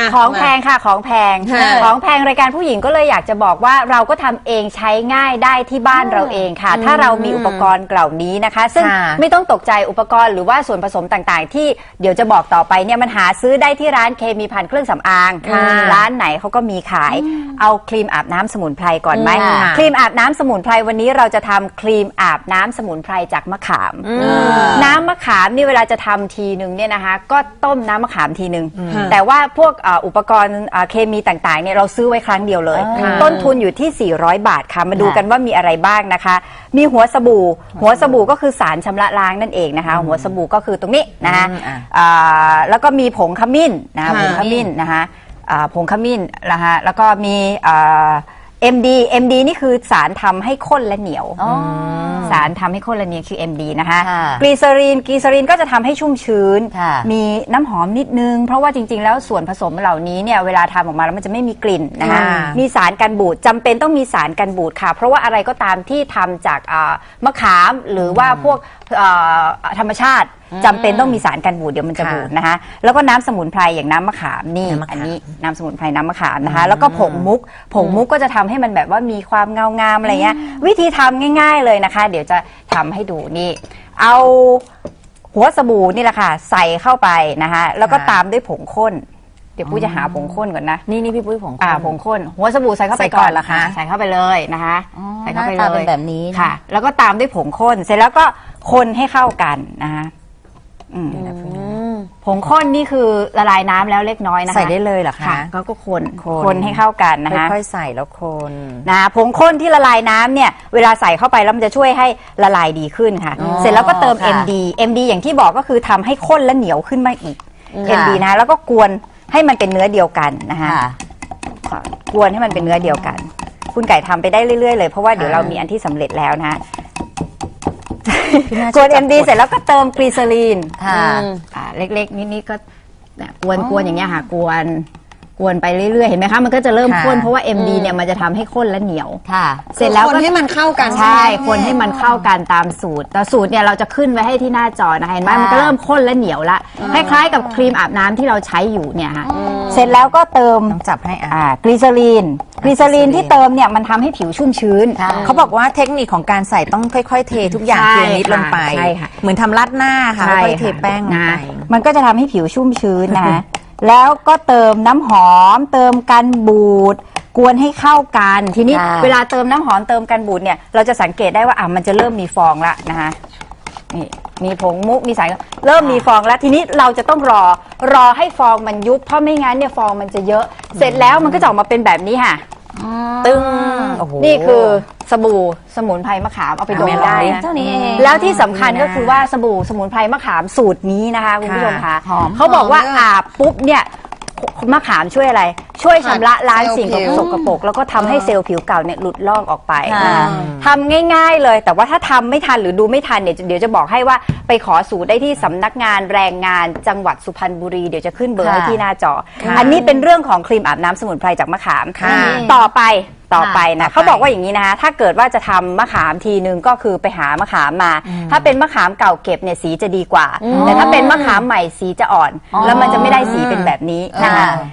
อะของมาแพงค่ะของแพงค่ะของแพงรายการผู้หญิงก็เลยอยากจะบอกว่าเราก็ทำเองใช้ง่ายได้ที่บ้านเราเองค่ะ ถ้าเรามีอุปกรณ์เหล่านี้นะคะ ซึ่งค่ะไม่ต้องตกใจอุปกรณ์หรือว่าส่วนผสมต่างๆ ที่เดี๋ยวจะบอกต่อไปเนี่ยมันหาซื้อได้ที่ร้านเคมีพันเครื่องสำอางค่ะร้านไหนเขาก็มีขาย เอาครีมอาบน้ำสมุนไพรก่อนไหมค่ะ ครีมอาบน้ำสมุนไพรวันนี้เราจะทำครีมอาบน้ำสมุนไพรจากมะขาม น้ำมะขามนี่เวลาจะทำทีหนึ่งเนี่ยนะคะ ก็ต้มน้ำมะขามทีหนึ่งแต่ว่าพวกเอ่ออุปกรณ์เอ่อเคมีต่างๆเนี่ยเราซื้อไว้ครั้งเดียวเลย ค่ะ ต้นทุนอยู่ที่ 400 บาทค่ะ มาดูค่ะกันว่ามีอะไรบ้างนะคะ มีหัวสบู่ หัวสบู่ก็คือสารชำระล้างนั่นเองนะคะ หัวสบู่ก็คือตรงนี้นะคะอืมอะอ่าแล้วก็มีผงขมิ้นนะคะค่ะผงขมิ้นนะคะอ่าผงขมิ้นนะคะแล้วก็มีเอ็ม ดีเอ็มดีนี่คือสารทำให้ข้นและเหนียวสารทำให้ข้นและเหนียวคือ MD นะคะ ค่ะกลีเซอรีน กลีเซอรีนก็จะทำให้ชุ่มชื้น ค่ะมีน้ำหอมนิดนึง เพราะว่าจริง ๆ แล้วส่วนผสมเหล่านี้เนี่ยเวลาทำออกมาแล้วมันจะไม่มีกลิ่นนะคะค่ะ มีสารกันบูดจำเป็นต้องมีสารกันบูดค่ะ เพราะว่าอะไรก็ตามที่ทำจากอ่ามะขามหรือว่าพวกเอ่อธรรมชาติ จำเป็นต้องมีสารกันบูดเดี๋ยวมันจะค่ะบูดนะคะ แล้วก็น้ำสมุนไพรอย่างน้ำมะขามนี่น้ำมะขาม อันนี้น้ำสมุนไพรน้ำมะขามนะคะ แล้วก็ผงมุก ผงมุกก็จะทำให้มันแบบว่ามีความเงางามอะไรเงี้ยวิธีทำง่าย ๆเลยนะคะ เดี๋ยวจะทำให้ดูนี่ เอาหัวสบู่นี่แหละค่ะ ใส่เข้าไปนะคะ แล้วก็ค่ะตามด้วยผงข้น เดี๋ยวปุ้ยจะหาผงข้นก่อนนะ นี่นี่พี่ปุ้ยผงอ่าผงข้น หัวสบู่ใส่เข้าไปใส่ก่ก่ออนนเหรอคะใส่เข้าไปเลยนะคะอ๋อใส่เข้าไปหน้าเลตายเป็นแบบนี้นะค่ะ แล้วก็ตามด้วยผงข้นเสร็จแล้วก็คนให้เข้ากันนะคะ อืมผงข้นนี่คือละลายน้ำแล้วเล็กน้อยนะคะ ใส่ได้เลยเหรอคะค่ะก็ก็คนคนคนให้เข้ากันนะคะ ค่อยๆใส่แล้วคน นะผงข้นที่ละลายน้ำเนี่ยเวลาใส่เข้าไปแล้วมันจะช่วยให้ละลายดีขึ้นค่ะ อ๋อเสร็จแล้วก็เติม ค่ะ MD MD อย่างที่บอกก็คือทำให้ข้นและเหนียวขึ้นมาอีก ค่ะ MD นะคะแล้วก็กวนให้มันเป็นเนื้อเดียวกันนะคะค่ะ กวนให้มันเป็นเนื้อเดียวกัน คุณไก่ทำไปได้เรื่อยๆเลยเพราะว่าเดี๋ยวค่ะ เรามีอันที่สำเร็จแล้วนะคะพี่น่า กวนจะ MD เสร็จแล้วก็เติมกลีเซอรีนค่ะอ่าเล็กๆนิดๆก็เนี่ยกวนกวนอย่างเงี้ยค่ะกวน กวนไปเรื่อยๆ เห็นไหมคะ มันก็จะเริ่มค่ะข้นเพราะว่า MD เนี่ยมันจะทำให้ข้นและเหนียว ค่ะ เสร็จแล้วคนก็ให้มันเข้ากันใช่ไหมคนให้มันเข้ากันตามสูตร แต่สูตรเนี่ยเราจะขึ้นไว้ให้ที่หน้าจอนะคะเห็นไหมค่ะมันก็เริ่มข้นและเหนียวละ คล้ายๆ กับครีมอาบน้ำที่เราใช้อยู่เนี่ยค่ะ เสร็จแล้วก็เติม ต้องจับให้อะ อ่ากลีเซอรีนกลีเซอรีนที่เติมเนี่ยมันทำให้ผิวชุ่มชื้น เขาบอกว่าเทคนิคของการใส่ต้องค่อยๆ เททุกอย่างใช่ทีละนิดลงไปใช่ค่ะ เหมือนทำรัดหน้าค่ะใช่ค่อยๆเทแป้งลงนะไป มันก็จะทำให้ผิวชุ่มชื้นนะ แล้วก็เติมน้ำหอม เติมกันบูด กวนให้เข้ากัน ทีนี้ค่ะ เวลาเติมน้ำหอมเติมกันบูดเนี่ยเราจะสังเกตได้ว่าอะมันจะเริ่มมีฟองละนะคะนี่มีผงมุกมีสายเริ่มมีฟองแล้ว ทีนี้เราจะต้องรอรอให้ฟองมันยุบเพราะไม่งั้นเนี่ยฟองมันจะเยอะ เสร็จแล้วมันก็จะออกมาเป็นแบบนี้ค่ะ ตึ้งโอ้โหนี่คือ สบู่สมุนไพรมะขามเอาไปดมได้นะ เท่านี้เองแล้วที่สำคัญก็คือว่าสบู่สมุนไพรมะขามสูตรนี้นะคะคุณผู้ชมคะหอมเขาบอกว่าหอมด้วยอาบปุ๊บเนี่ยมะขามช่วยอะไร ช่วยชำระล้างเซลล์สิ่งผิวสกปรกแล้วก็ทำให้เซลล์ผิวเก่าเนี่ยหลุดลอกออกไปค่ะนะคะทำง่ายๆเลย แต่ว่าถ้าทำไม่ทันหรือดูไม่ทันเนี่ยเดี๋ยวจะบอกให้ว่าไปขอสูตรได้ที่สำนักงานแรงงานจังหวัดสุพรรณบุรีเดี๋ยวจะขึ้นเบอร์ค่ะให้ที่หน้าจอค่ะอันนี้เป็นเรื่องของครีมอาบน้ำสมุนไพรจากมะขาม ค่ะ ต่อไป ต่อไปต่อนะไปเขาบอกว่าอย่างนี้นะคะถ้าเกิดว่าจะทำมะขามทีนึงก็คือไปหามะขามมา ถ้าเป็นมะขามเก่าเก็บเนี่ยสีจะดีกว่า แต่ถ้าเป็นมะขามใหม่สีจะอ่อน แล้วมันจะไม่ได้สีเป็นแบบนี้นะคะอ่า